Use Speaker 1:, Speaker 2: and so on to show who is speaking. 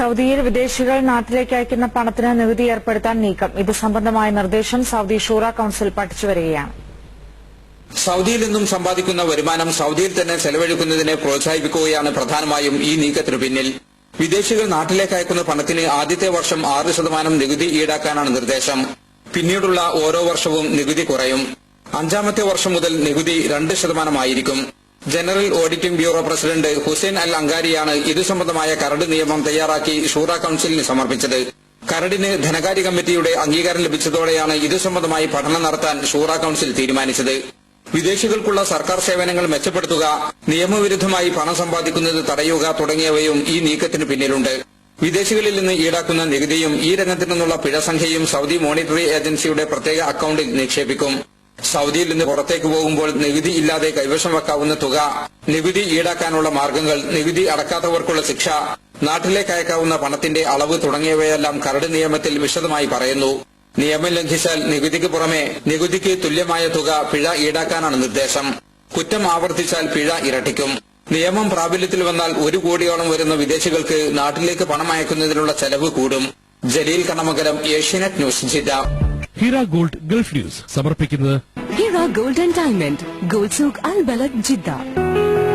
Speaker 1: സൌദിയിൽ വിദേശികൾ നാട്ടിലേക്ക് അയക്കുന്ന പണത്തിന് നികുതി ഏർപ്പെടുത്താൻ നീക്കം. ഇത് സംബന്ധമായ നിർദ്ദേശം സൌദി ഷൂറ കൌൺസിൽ പഠിച്ചുവരികയാണ്
Speaker 2: സൗദിയിൽ നിന്നും സമ്പാദിക്കുന്ന വരുമാനം സൗദിയിൽ തന്നെ ചെലവഴിക്കുന്നതിനെ പ്രോത്സാഹിപ്പിക്കുകയാണ് പ്രധാനമായും ഈ നീക്കത്തിനു പിന്നിൽ. വിദേശികൾ നാട്ടിലേക്ക് അയക്കുന്ന പണത്തിന് ആദ്യത്തെ വർഷം ആറ് ശതമാനം നികുതി ഈടാക്കാനാണ് നിർദ്ദേശം. പിന്നീടുള്ള ഓരോ വർഷവും നികുതി കുറയും. അഞ്ചാമത്തെ വർഷം മുതൽ നികുതി രണ്ട് ശതമാനമായിരിക്കും. General auditing bureau president Hussain al അങ്കാരിയാണ് ഇതു സംബന്ധമായ കരട് നിയമം തയ്യാറാക്കി ഷൂറ കൌൺസിലിന് സമർപ്പിച്ചത്. കരടിന് ധനകാര്യ കമ്മിറ്റിയുടെ അംഗീകാരം ലഭിച്ചതോടെയാണ് ഇതു സംബന്ധമായി പഠനം നടത്താൻ ഷൂറ കൌൺസിൽ തീരുമാനിച്ചത്. വിദേശികൾക്കുള്ള സർക്കാർ സേവനങ്ങൾ മെച്ചപ്പെടുത്തുക നിയമവിരുദ്ധമായി പണം സമ്പാദിക്കുന്നത് തടയുക തുടങ്ങിയവയും ഈ നീക്കത്തിന് പിന്നിലുണ്ട്. വിദേശികളിൽ നിന്ന് ഈടാക്കുന്ന നികുതിയും ഈ രംഗത്തു നിന്നുള്ള പിഴ സംഖ്യയും സൗദി മോണിറ്ററി ഏജൻസിയുടെ പ്രത്യേക അക്കൌണ്ടിൽ നിക്ഷേപിക്കും. സൗദിയിൽ നിന്ന് പുറത്തേക്ക് പോകുമ്പോൾ നികുതി ഇല്ലാതെ കൈവശം വെക്കാവുന്ന തുക നികുതി ഈടാക്കാനുള്ള മാർഗങ്ങൾ നികുതി അടക്കാത്തവർക്കുള്ള ശിക്ഷ നാട്ടിലേക്ക് അയക്കാവുന്ന പണത്തിന്റെ അളവ് തുടങ്ങിയവയെല്ലാം കരട് നിയമത്തിൽ വിശദമായി പറയുന്നു. നിയമം ലംഘിച്ചാൽ നികുതിക്ക് പുറമെ നികുതിക്ക് തുല്യമായ തുക പിഴ ഈടാക്കാനാണ് നിർദ്ദേശം. കുറ്റം ആവർത്തിച്ചാൽ പിഴ ഇരട്ടിക്കും. നിയമം പ്രാബല്യത്തിൽ വന്നാൽ ഒരു കോടിയോളം വരുന്ന വിദേശികൾക്ക് നാട്ടിലേക്ക് പണം അയക്കുന്നതിനുള്ള ചെലവ് കൂടും. ജലീൽ കണ്ണമംഗലം ഏഷ്യാനെറ്റ് ന്യൂസ് ജില്ല.
Speaker 3: Hira gold gulf news. സമർപ്പിക്കുന്നത്
Speaker 4: Hira Gold and Diamond, Gold Souk Al Balad, Jeddah.